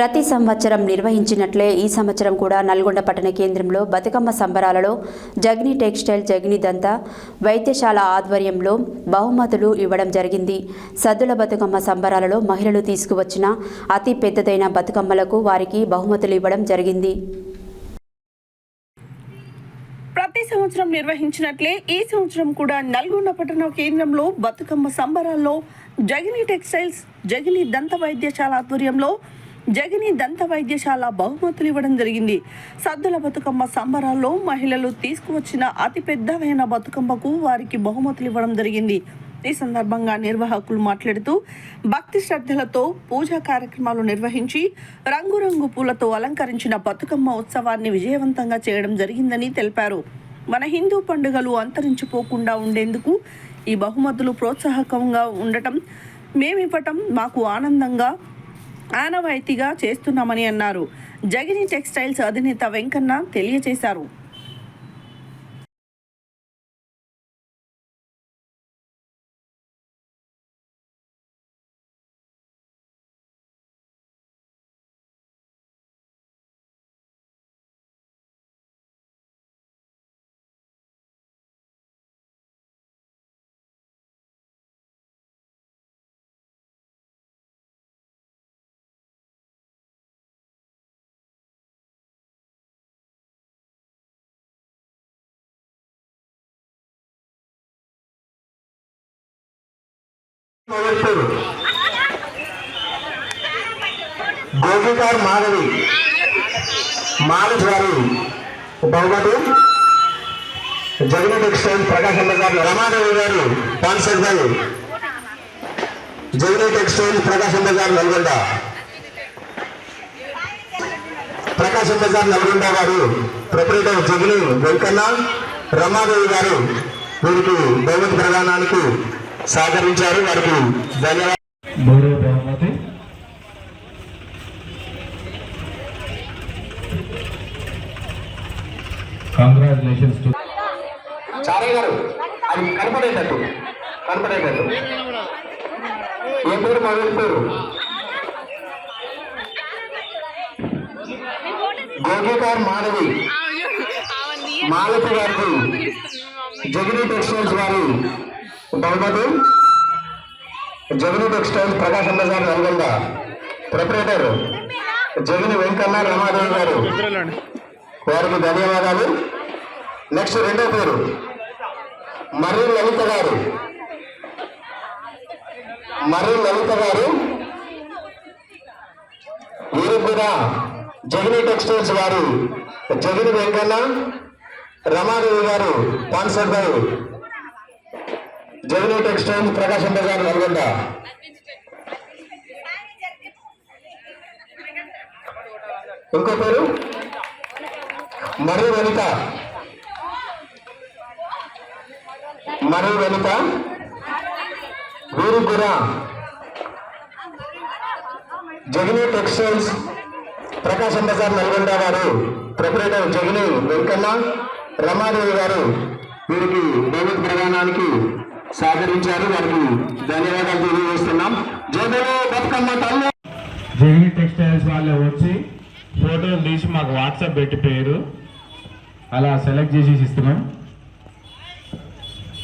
ప్రతి సంవత్సరం నిర్వహించినట్లే ఈ సంవత్సరం కూడా నల్గొండ పట్టణ కేంద్రంలో బతుకమ్మ సంబరాలలో జగ్ని టెక్స్టైల్ జగ్ని దంత వైద్యశాల ఆధ్వర్యంలో బహుమతులు ఇవ్వడం జరిగింది. సద్దుల బతుకమ్మ సంబరాలలో మహిళలు తీసుకువచ్చిన అతి పెద్దదైన బతుకమ్మలకు వారికి బహుమతులు ఇవ్వడం జరిగింది. ప్రతి సంవత్సరం నిర్వహించినట్లే ఈ సంవత్సరం కూడా నల్గొండ పట్టణ కేంద్రంలో బతుకమ్మ సంబరాల్లో జగిని టెక్స్టైల్స్ జగిని దంత వైద్యశాల ఆధ్వర్యంలో జగిని దంత వైద్యశాల బహుమతులు ఇవ్వడం జరిగింది. సద్దుల బతుకమ్మ సంబరాల్లో మహిళలు తీసుకువచ్చిన అతిపెద్దవైన బతుకమ్మకు వారికి బహుమతులు ఇవ్వడం జరిగింది. ఈ సందర్భంగా నిర్వాహకులు మాట్లాడుతూ భక్తి శ్రద్ధలతో పూజా కార్యక్రమాలు నిర్వహించి రంగురంగు పూలతో అలంకరించిన బతుకమ్మ ఉత్సవాన్ని విజయవంతంగా చేయడం జరిగిందని తెలిపారు. మన హిందూ పండుగలు అంతరించిపోకుండా ఉండేందుకు ఈ బహుమతులు ప్రోత్సాహకంగా ఉండటం మేమివ్వటం మాకు ఆనందంగా ఆనవాయితీగా చేస్తున్నామని అన్నారు. జగిని టెక్స్టైల్స్ అధినేత వెంకన్న తెలియజేశారు. గోపికార్ మాధవి. మాధవి గారు. బహుమతి జగన్ టెక్స్టైల్ ప్రకాశం గారు. రమాదేవి గారు పాన్సెట్ గారు. జగన్ టెక్స్టైల్ ప్రకాశం గారు నల్గొండ. ప్రకాశం బజార్ నల్గొండ గారు. ప్రొపరేటర్ జగన్ వెంకన్న. రమాదేవి గారు వీరికి బహుమతి ప్రదానానికి సహకరించారు వారికి ధన్యవాదాలు బహుమతి కంగ్రాచులేషన్స్ టు చారయ్య గారు అది కనపడేటట్టు కనపడేటట్టు ఏ పేరు మొదటి పేరు గోగికార్ మాధవి మాలతి గారికి జగని టెక్స్టైల్స్ వారి బహుమతి జగని టెక్స్టైల్స్ ప్రకాశం బజార్ నల్గొండ ప్రొపరేటర్ జగని వెంకన్న రామాదేవి గారు. వారికి ధన్యవాదాలు. నెక్స్ట్ రెండో పేరు మర్రి లలిత గారు. మర్రి లలిత గారు వీరు కూడా జగని టెక్స్టైల్స్ వారు జగని వెంకన్న రమాదేవి గారు కాన్సర్ గారు జగన్ టెక్స్టైల్ ప్రకాశం బజార్ నల్గొండ. ఇంకో పేరు? మర్రి వనిత. మర్రి వనిత. వీరు కూడా జగనీ టెక్స్టైల్స్. ప్రకాశం బజార్ నల్గొండ గారు. ప్రొపరేటర్ జగని వెంకన్న. రమాదేవి గారు. వీరికి బహుమతి ప్రయాణానికి సహకరించారు. వారికి ధన్యవాదాలు తెలియజేస్తున్నాం. జగని బతుకమ్మ తల్లి. జగిని టెక్స్టైల్స్ వాళ్ళే వచ్చి ఫోటోలు తీసి మాకు వాట్సాప్ పెట్టి పేరు. అలా సెలెక్ట్ చేసి ఇస్తున్నాం.